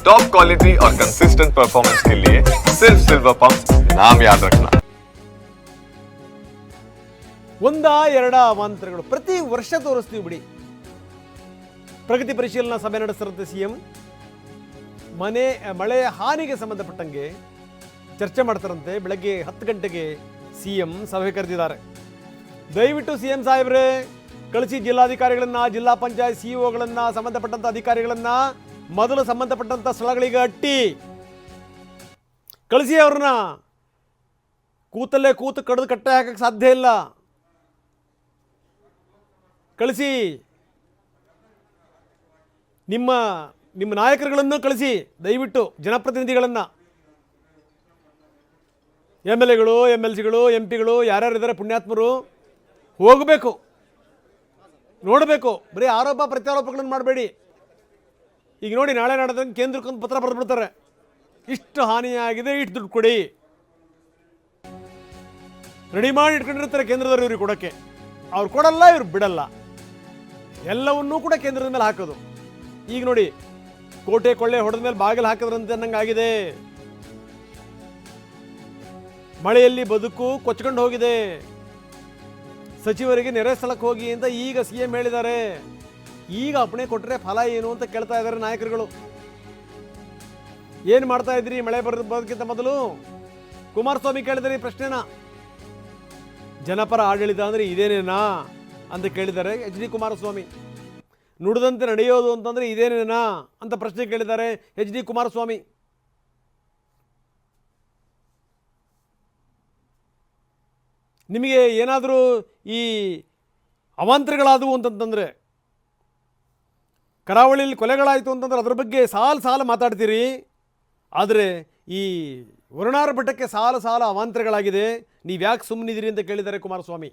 Top quality और consistent performance के लिए सिर्फ सिल्वर पंप नाम याद रखना ಒಂದ ಎರಡ ಅವಾಂತರಗಳು ಪ್ರತಿ ವರ್ಷ ತೋರಿಸ್ತೀವಿ ಬಿಡಿ ಪ್ರಗತಿ ಪರಿಶೀಲನಾ ಸಭೆ ನಡೆಸಿರುತ್ತೆ ಸಿ ಎಂ ಮನೆ ಮಳೆಯ ಹಾನಿಗೆ ಸಂಬಂಧಪಟ್ಟಂಗೆ ಚರ್ಚೆ ಮಾಡ್ತಾರಂತೆ ಬೆಳಗ್ಗೆ ಹತ್ತು ಗಂಟೆಗೆ ಸಿ ಎಂ ಸಭೆ ಕರೆದಿದ್ದಾರೆ ದಯವಿಟ್ಟು ಸಿ ಎಂ ಸಾಹೇಬ್ರೆ ಕಳಿಸಿ ಜಿಲ್ಲಾಧಿಕಾರಿಗಳನ್ನ ಜಿಲ್ಲಾ ಪಂಚಾಯತ್ ಸಿಇಒಗಳನ್ನ ಸಂಬಂಧಪಟ್ಟಂತ ಅಧಿಕಾರಿಗಳನ್ನ ಮೊದಲು ಸಂಬಂಧಪಟ್ಟಂಥ ಸ್ಥಳಗಳಿಗೆ ಅಟ್ಟಿ. ಕಳಿಸಿ ಅವ್ರನ್ನ. ಕೂತಲ್ಲೇ ಕೂತು ಕಡಿದು ಕಟ್ಟೆ ಹಾಕಕ್ಕೆ ಸಾಧ್ಯ ಇಲ್ಲ. ಕಳಿಸಿ. ನಿಮ್ಮ ನಿಮ್ಮ ನಾಯಕರುಗಳನ್ನು ಕಳಿಸಿ. ದಯವಿಟ್ಟು ಜನಪ್ರತಿನಿಧಿಗಳನ್ನು. ಎಂ ಎಲ್ ಎಗಳು ಎಂ ಎಲ್ ಸಿಗಳು ಎಂ ಪಿಗಳು ಯಾರ್ಯಾರಿದ್ದಾರೆ ಪುಣ್ಯಾತ್ಮರು, ಹೋಗಬೇಕು. ನೋಡಬೇಕು. ಬರೀ ಆರೋಪ ಪ್ರತ್ಯಾರೋಪಗಳನ್ನು ಮಾಡಬೇಡಿ. ಈಗ ನೋಡಿ ನಾಳೆ ನಾಡದಂಗೆ ಕೇಂದ್ರಕ್ಕೊಂದು ಪತ್ರ ಬರೆದು ಬಿಡ್ತಾರೆ ಇಷ್ಟು ಹಾನಿಯಾಗಿದೆ, ಇಷ್ಟು ದುಡ್ಡು ಕೊಡಿ. ರೆಡಿ ಮಾಡಿ ಇಟ್ಕೊಂಡಿರ್ತಾರೆ ಕೇಂದ್ರದವರು ಇವ್ರಿಗೆ ಕೊಡೋಕ್ಕೆ. ಅವ್ರು ಕೊಡಲ್ಲ, ಇವ್ರು ಬಿಡಲ್ಲ. ಎಲ್ಲವನ್ನೂ ಕೂಡ ಕೇಂದ್ರದ ಮೇಲೆ ಹಾಕೋದು. ಈಗ ನೋಡಿ, ಕೋಟೆ ಕೊಳ್ಳೆ ಹೊಡೆದ ಮೇಲೆ ಬಾಗಿಲು ಹಾಕಿದ್ರಂತೆ ಅನ್ನಂಗೆ ಆಗಿದೆ ಮಳೆಯಲ್ಲಿ ಬದುಕು ಕೊಚ್ಕೊಂಡು ಹೋಗಿದೆ. ಸಚಿವರಿಗೆ ನೆರೆ ಸ್ಥಳಕ್ಕೆ ಹೋಗಿ ಅಂತ ಈಗ ಸಿ ಎಂ ಹೇಳಿದ್ದಾರೆ. ಈಗ ಅಪ್ಪಣೆ ಕೊಟ್ಟರೆ ಫಲ ಏನು ಅಂತ ಕೇಳ್ತಾ ಇದ್ದಾರೆ ನಾಯಕರುಗಳು. ಏನು ಮಾಡ್ತಾ ಇದ್ರಿ ಮಳೆ ಬರೋದು ಬರೋದಕ್ಕಿಂತ ಮೊದಲು ಕುಮಾರಸ್ವಾಮಿ ಕೇಳಿದ್ರಿ ಪ್ರಶ್ನೆನ. ಜನಪರ ಆಡಳಿತ ಅಂದರೆ ಇದೇನೇನಾ ಅಂತ ಕೇಳಿದ್ದಾರೆ ಎಚ್ ಡಿ ಕುಮಾರಸ್ವಾಮಿ. ನುಡಿದಂತೆ ನಡೆಯೋದು ಅಂತಂದರೆ ಇದೇನೇನಾ ಅಂತ ಪ್ರಶ್ನೆ ಕೇಳಿದ್ದಾರೆ ಎಚ್ ಡಿ ಕುಮಾರಸ್ವಾಮಿ. ನಿಮಗೆ ಏನಾದರೂ ಈ ಅವಾಂತರಗಳಾದವು ಅಂತಂತಂದರೆ ಕರಾವಳಿಯಲ್ಲಿ ಕೊಲೆಗಳಾಯಿತು ಅಂತಂದ್ರೆ ಅದ್ರ ಬಗ್ಗೆ ಸಾಲು ಸಾಲು ಮಾತಾಡ್ತೀರಿ. ಆದರೆ ಈ ವರುಣಾರ ಬೆಟ್ಟಕ್ಕೆ ಸಾಲು ಸಾಲ ಅವಾಂತರಗಳಾಗಿದೆ. ನೀವು ಯಾಕೆ ಸುಮ್ಮನಿದ್ದೀರಿ ಅಂತ ಕೇಳಿದ್ದಾರೆ ಕುಮಾರಸ್ವಾಮಿ.